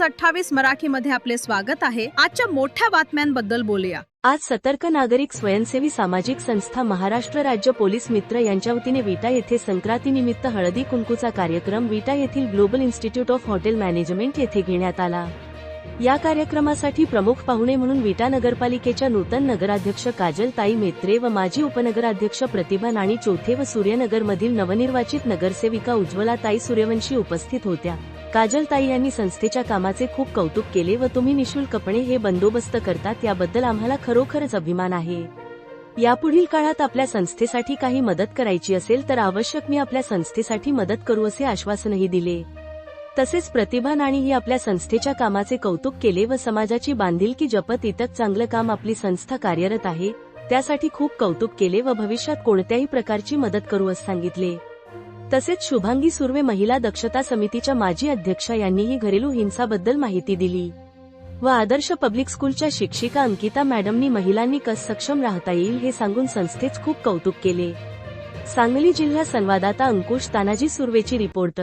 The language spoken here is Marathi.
न्यूज अठ्ठावीस मराठी मध्ये आपले स्वागत आहे. आजच्या मोठ्या बातम्यांबद्दल बोलूया. आज सतर्क नागरिक स्वयंसेवी सामाजिक संस्था महाराष्ट्र राज्य पोलीस मित्र यांच्या वतीने विटा येथे संक्रांतीनिमित्त हळदी कुंकूचा कार्यक्रम विटा येथील global institute of hotel management येथे घेण्यात आला. या कार्यक्रमासाठी प्रमुख पाहुणे म्हणून विटा नगरपालिकेच्या नूतन नगराध्यक्ष काजल ताई मेत्रे व माजी उपनगराध्यक्ष प्रतिभा नाणी चौथे व सूर्यनगरमधील नवनिर्वाचित नगरसेविका उज्ज्वला ताई सूर्यवंशी उपस्थित होत्या. काजलताई यांनी संस्थेच्या कामाचे खूप कौतुक केले व तुम्ही निशुल्कपणे हे बंदोबस्त करतात याबद्दल आम्हाला खरोखरच अभिमान आहे. यापुढील काळात आपल्या संस्थेसाठी काही मदत करायची असेल तर आवश्यक मी आपल्या संस्थेसाठी मदत करू असे आश्वासनही दिले. तसेच प्रतिभा नाणी ही आपल्या संस्थेच्या कामाचे कौतुक केले व समाजाची बांधिलकी जपत इतक चांगलं काम आपली संस्था कार्यरत आहे त्यासाठी खूप कौतुक केले व भविष्यात कोणत्याही प्रकारची मदत करू असं सांगितले. तसेच शुभांगी सुर्वे महिला दक्षता समितीच्या माजी अध्यक्षा यांनीही घरेलू हिंसाबद्दल माहिती दिली. व आदर्श पब्लिक स्कूलच्या शिक्षिका अंकिता मॅडमनी महिलांनी कस सक्षम राहता येईल हे सांगून संस्थेच खूप कौतुक केले. सांगली जिल्हा संवाददाता अंकुश तानाजी सुर्वेची रिपोर्ट.